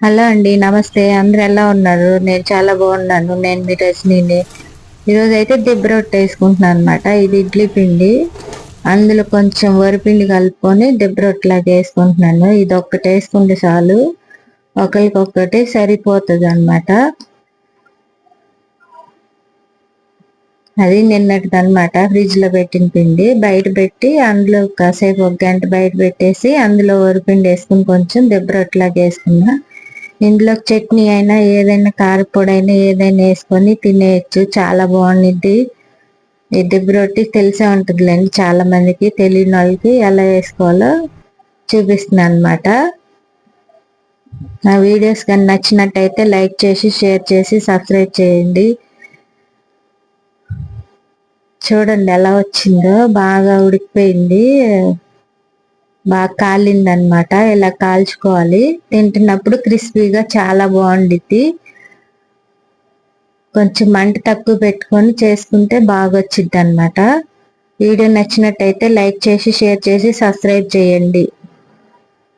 Hello అండి నమస్తే. అందరు ఎలా ఉన్నారు? నేను చాలా బాగున్నాను. నేను మీ రజనీని. ఈరోజు అయితే దిబ్బ రొట్టె వేసుకుంటున్నాను అనమాట ఇది ఇడ్లీ పిండి. అందులో కొంచెం వరిపిండి కలుపుకొని దిబ్బ రొట్టెలాగా వేసుకుంటున్నాను. ఇది ఒక్కటి వేసుకుంటే చాలు. ఒకరికొక్కటి సరిపోతుంది అనమాట అది నిన్నటిది అనమాట ఫ్రిడ్జ్లో పెట్టిన పిండి. బయట పెట్టి అందులో కాసేపు ఒక గంట బయట పెట్టేసి అందులో వరిపిండి వేసుకుని కొంచెం దిబ్బ రొట్టెలాగా వేసుకున్నా ఇందులో చట్నీ అయినా ఏదైనా కారపొడి అయినా ఏదైనా వేసుకొని తినేయచ్చు. చాలా బాగుండిద్ది. ఈ దెబ్బ రొట్టి తెలిసే ఉంటుందిలేండి చాలా మందికి. తెలియని వాళ్ళకి ఎలా వేసుకోవాలో చూపిస్తున్నాను అనమాట నా వీడియోస్ కానీ నచ్చినట్టయితే లైక్ చేసి షేర్ చేసి సబ్స్క్రైబ్ చేయండి. చూడండి ఎలా వచ్చిందో. బాగా ఉడికిపోయింది. బాగా కాలింది అనమాట ఇలా కాల్చుకోవాలి. తింటున్నప్పుడు క్రిస్పీగా చాలా బాగుండిద్ది. కొంచెం మంట తక్కువ పెట్టుకొని చేసుకుంటే బాగా వచ్చిద్ది అనమాట వీడియో నచ్చినట్టయితే లైక్ చేసి షేర్ చేసి సబ్స్క్రైబ్ చేయండి.